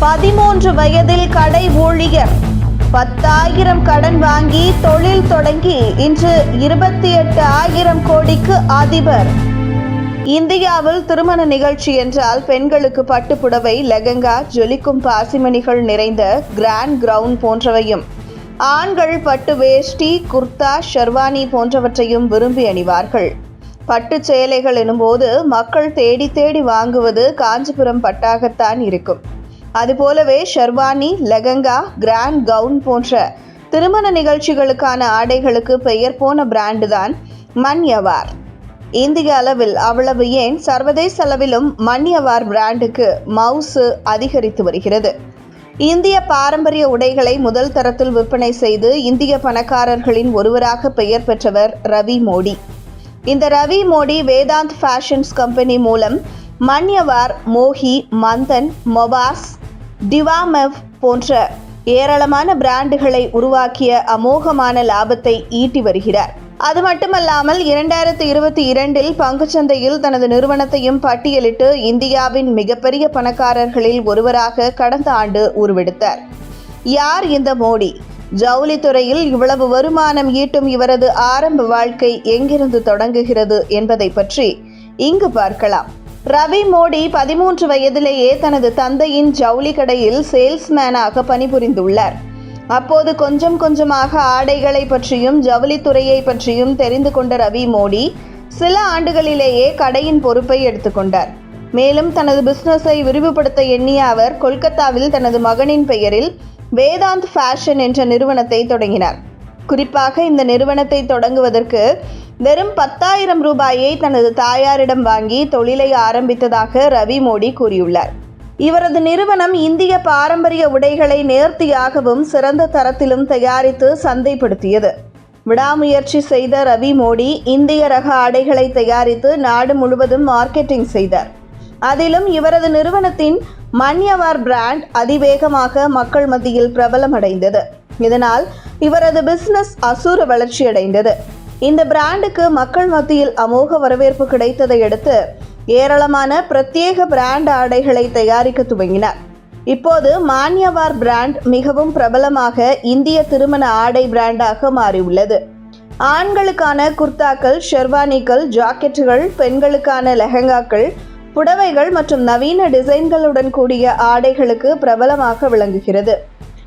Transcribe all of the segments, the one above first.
பதிமூன்று வயதில் கடை ஊழியர். பத்தாயிரம் கடன் வாங்கி தொழில் தொடங்கி இன்று இருபத்தி எட்டு ஆயிரம் கோடிக்கு அதிபர். இந்தியாவில் திருமண நிகழ்ச்சி என்றால் பெண்களுக்கு பட்டுப்புடவை லெகங்கா ஜொலிக்கும் பாசிமணிகள் நிறைந்த கிராண்ட் கிரவுண்ட் போன்றவையும். ஆண்கள் பட்டு வேஷ்டி குர்தா ஷெர்வானி போன்றவற்றையும் விரும்பி அணிவார்கள். பட்டு சேலைகள் எனும்போது மக்கள் தேடி தேடி வாங்குவது காஞ்சிபுரம் பட்டாகத்தான் இருக்கும். அதுபோலவே ஷெர்வானி லெகங்கா கிராண்ட் கவுன் போன்ற திருமண நிகழ்ச்சிகளுக்கான ஆடைகளுக்கு பெயர் போன பிராண்டு தான் மன்யவார் இந்திய அளவில் அவ்வளவு ஏன் சர்வதேச அளவிலும் மன்யவார் பிராண்டுக்கு மவுசு அதிகரித்து வருகிறது. இந்திய பாரம்பரிய உடைகளை முதல் தரத்தில் விற்பனை செய்து இந்திய பணக்காரர்களின் ஒருவராக பெயர் பெற்றவர் ரவி மோடி. இந்த ரவி மோடி வேதாந்த் ஃபேஷன்ஸ் கம்பெனி மூலம் மன்யவார் மோஹி மந்தன் மொபாஸ் டிவாமெவ் போன்ற ஏராளமான பிராண்டுகளை உருவாக்கிய அமோகமான லாபத்தை ஈட்டி வருகிறார். அது மட்டுமல்லாமல் இரண்டாயிரத்தி இருபத்தி இரண்டில் பங்குச்சந்தையில் தனது நிறுவனத்தையும் பட்டியலிட்டு இந்தியாவின் மிகப்பெரிய பணக்காரர்களில் ஒருவராக கடந்த ஆண்டு உருவெடுத்தார். யார் இந்த மோடி? ஜவுளித்துறையில் இவ்வளவு வருமானம் ஈட்டும் இவரது ஆரம்ப வாழ்க்கை எங்கிருந்து தொடங்குகிறது என்பதை பற்றி இங்கு பார்க்கலாம். ரவி மோடி பதிமூன்று வயதிலேயே தனது தந்தையின் ஜவுளி கடையில் சேல்ஸ்மேனாக பணிபுரிந்துள்ளார். அப்போது கொஞ்சம் கொஞ்சமாக ஆடைகளை பற்றியும் ஜவுளித்துறையை பற்றியும் தெரிந்து கொண்ட ரவி மோடி சில ஆண்டுகளிலேயே கடையின் பொறுப்பை எடுத்துக்கொண்டார் மேலும் தனது பிசினஸை விரிவுபடுத்த எண்ணிய அவர் கொல்கத்தாவில் தனது மகனின் பெயரில் வேதாந்த் ஃபேஷன் என்ற நிறுவனத்தை தொடங்கினார். குறிப்பாக இந்த நிறுவனத்தை தொடங்குவதற்கு வெறும் பத்தாயிரம் ரூபாயை தனது தாயாரிடம் வாங்கி தொழிலை ஆரம்பித்ததாக ரவி மோடி கூறியுள்ளார். இவரது நிறுவனம் இந்திய பாரம்பரிய உடைகளை நேர்த்தியாகவும் சிறந்த தரத்திலும் தயாரித்து சந்தைப்படுத்தியது. விடாமுயற்சி செய்த ரவி மோடி இந்திய ரக ஆடைகளை தயாரித்து நாடு முழுவதும் மார்க்கெட்டிங் செய்தார். அதிலும் இவரது நிறுவனத்தின் மன்யவார் பிராண்ட் அதிவேகமாக மக்கள் மத்தியில் பிரபலமடைந்தது. இதனால் இவரது பிசினஸ் அசூர வளர்ச்சியடைந்தது. இந்த பிராண்டுக்கு மக்கள் மத்தியில் அமோக வரவேற்பு கிடைத்ததை அடுத்து ஏராளமான பிரத்யேக பிராண்ட் ஆடைகளை தயாரிக்க துவங்கினார். இப்போது மான்யவார் பிராண்ட் மிகவும் பிரபலமாக இந்திய திருமண ஆடை பிராண்டாக மாறியுள்ளது. ஆண்களுக்கான குர்தாக்கள் ஷெர்வானிகள் ஜாக்கெட்டுகள் பெண்களுக்கான லெஹங்காக்கள் புடவைகள் மற்றும் நவீன டிசைன்களுடன் கூடிய ஆடைகளுக்கு பிரபலமாக விளங்குகிறது.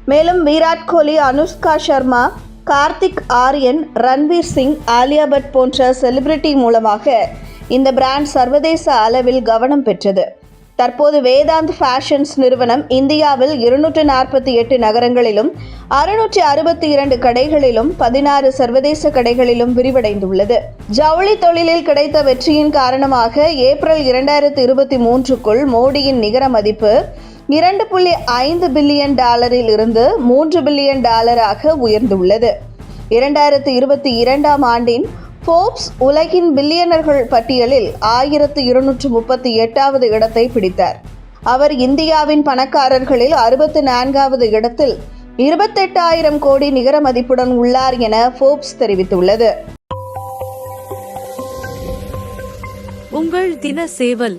மேலும் விராட் கோலி அனுஷ்கா சர்மா கார்த்திக் ஆரியன் ரன்வீர் சிங் ஆலியா பட் போன்ற செலிபிரிட்டி மூலமாக இந்த பிராண்ட் சர்வதேச அளவில் கவனம் பெற்றது. தற்போது வேதாந்த் ஃபேஷன்ஸ் நிறுவனம் இந்தியாவில் இருநூற்று நாற்பத்தி எட்டு நகரங்களிலும் அறுநூற்றி அறுபத்தி இரண்டு கடைகளிலும் பதினாறு சர்வதேச கடைகளிலும் விரிவடைந்துள்ளது. ஜவுளி தொழிலில் கிடைத்த வெற்றியின் காரணமாக ஏப்ரல் இரண்டாயிரத்து இருபத்தி மூன்றுக்குள் மோடியின் நிகர மதிப்பு இரண்டு புள்ளி ஐந்து பில்லியன் டாலரில் இருந்து மூன்று பில்லியன் டாலராக உயர்ந்துள்ளது. இரண்டாயிரத்து இருபத்தி இரண்டாம் ஆண்டின் ஃபோர்ப்ஸ் உலகின் பில்லியனர்கள் பட்டியலில் ஆயிரத்து இருநூற்று முப்பத்தி எட்டாவது இடத்தை பிடித்தார். அவர் இந்தியாவின் பணக்காரர்களில் அறுபத்து நான்காவது இடத்தில் இருபத்தெட்டாயிரம் கோடி நிகர மதிப்புடன் உள்ளார் என ஃபோர்ப்ஸ் தெரிவித்துள்ளது. உங்கள் தின சேவல்